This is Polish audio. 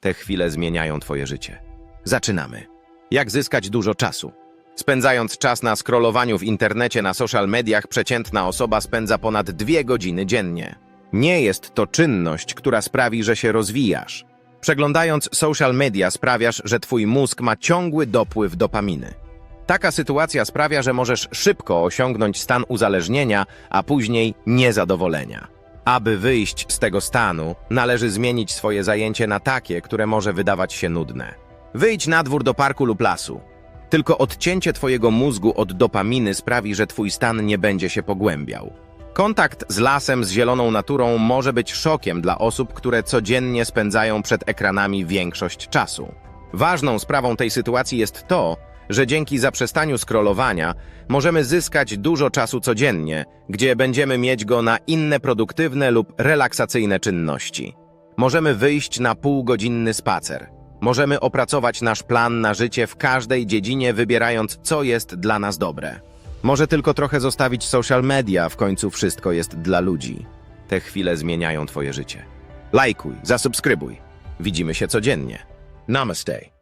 Te chwile zmieniają twoje życie. Zaczynamy. Jak zyskać dużo czasu? Spędzając czas na scrollowaniu w internecie na social mediach, przeciętna osoba spędza ponad dwie godziny dziennie. Nie jest to czynność, która sprawi, że się rozwijasz. Przeglądając social media sprawiasz, że twój mózg ma ciągły dopływ dopaminy. Taka sytuacja sprawia, że możesz szybko osiągnąć stan uzależnienia, a później niezadowolenia. Aby wyjść z tego stanu, należy zmienić swoje zajęcie na takie, które może wydawać się nudne. Wyjdź na dwór do parku lub lasu. Tylko odcięcie twojego mózgu od dopaminy sprawi, że twój stan nie będzie się pogłębiał. Kontakt z lasem, z zieloną naturą może być szokiem dla osób, które codziennie spędzają przed ekranami większość czasu. Ważną sprawą tej sytuacji jest to, że dzięki zaprzestaniu scrollowania możemy zyskać dużo czasu codziennie, gdzie będziemy mieć go na inne produktywne lub relaksacyjne czynności. Możemy wyjść na półgodzinny spacer. Możemy opracować nasz plan na życie w każdej dziedzinie, wybierając, co jest dla nas dobre. Może tylko trochę zostawić social media, w końcu wszystko jest dla ludzi. Te chwile zmieniają Twoje życie. Lajkuj, zasubskrybuj. Widzimy się codziennie. Namaste.